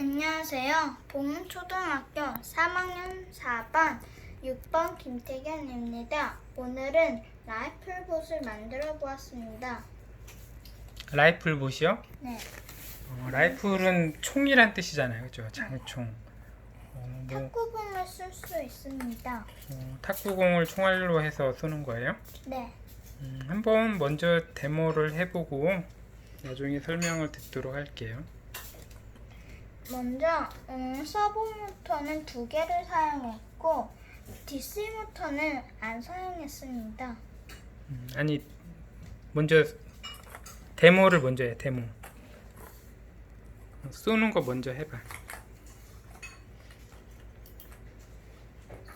안녕하세요. 봉초등학교 3학년 4반 6번 김태견입니다. 오늘은 라이플봇을 만들어 보았습니다. 라이플 봇이요? 네, 어, 라이플은 총이란 뜻이잖아요, 그죠? 장총. 어, 뭐 탁구공을 쓸 수 있습니다. 어, 탁구공을 총알로 해서 쏘는 거예요? 네, 음, 한번 먼저 데모를 해보고 나중에 설명을 듣도록 할게요. 먼저 음, 서브 모터는 두 개를 사용했고 DC 모터는 안 사용했습니다. 음, 아니 먼저 데모를 먼저 해 데모. 쏘는 거 먼저 해봐.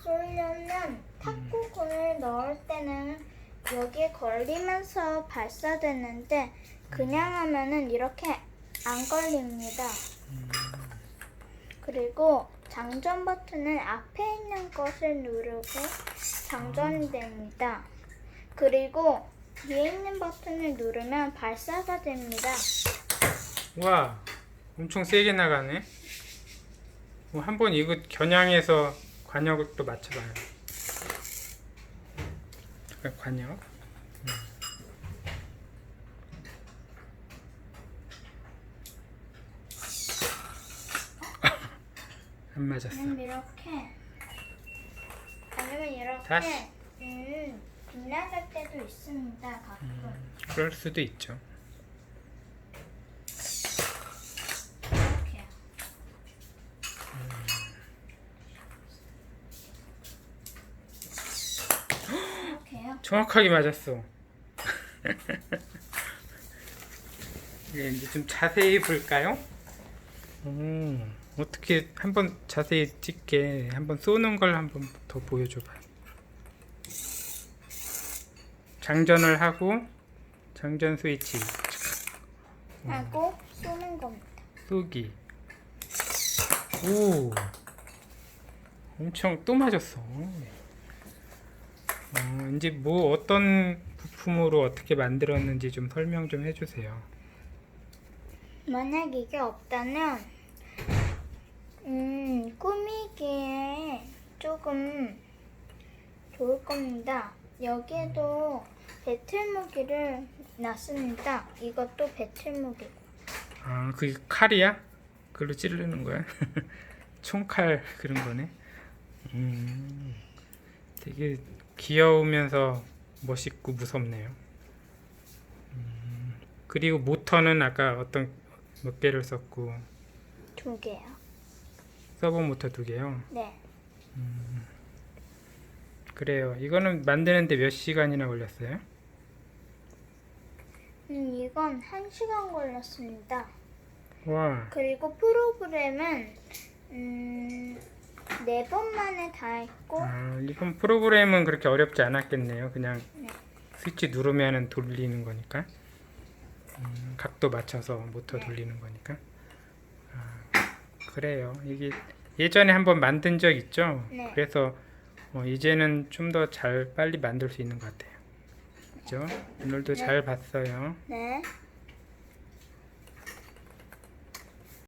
쏘려면 탁구공을 넣을 때는 여기에 걸리면서 발사되는데 그냥 하면은 이렇게 안 걸립니다. 그리고 장전 버튼은 앞에 있는 것을 누르고 장전이 됩니다. 그리고 뒤에 있는 버튼을 누르면 발사가 됩니다. 와, 엄청 세게 나가네. 뭐 한번 이거 겨냥해서 관역도 맞춰봐요. 아, 관역. 안 맞았어. 아니면 이렇게 아니면 이렇게 다시. 음, 빗나갈 때도 있습니다. 가끔. 그럴 수도 있죠. 이렇게요. 이렇게요. 정확하게 맞았어. 네, 이제 좀 자세히 볼까요? 음, 어떻게 한번 자세히 찍게 한번 쏘는 걸 한번 더 보여줘봐. 장전을 하고 장전 스위치 하고 쏘는 겁니다. 쏘기. 오, 엄청 또 맞았어. 어, 이제 뭐 어떤 부품으로 어떻게 만들었는지 좀 설명 좀 해주세요. 만약 이게 없다면 음, 꾸미기에 조금 좋을 겁니다. 여기에도 배틀 무기를 놨습니다. 이것도 배틀 무기고. 아, 그게 칼이야? 그걸로 찌르는 거야? 총칼 그런 거네. 음, 되게 귀여우면서 멋있고 무섭네요. 음, 그리고 모터는 아까 어떤 몇 개를 썼고 두 개요. 서버 모터 두 개요. 네. 그래요. 이거는 만드는데 몇 시간이나 걸렸어요? 음, 이건 한 시간 걸렸습니다. 와, 그리고 프로그램은 음, 네 번 만에 다 했고 아, 이번 프로그램은 그렇게 어렵지 않았겠네요. 그냥 네. 스위치 누르면은 돌리는 거니까. 음, 각도 맞춰서 모터 네. 돌리는 거니까. 아, 그래요. 이게 예전에 한번 만든 적 있죠? 네. 그래서 어, 이제는 좀 더 잘 빨리 만들 수 있는 것 같아요. 그죠? 오늘도 네. 잘 봤어요. 네.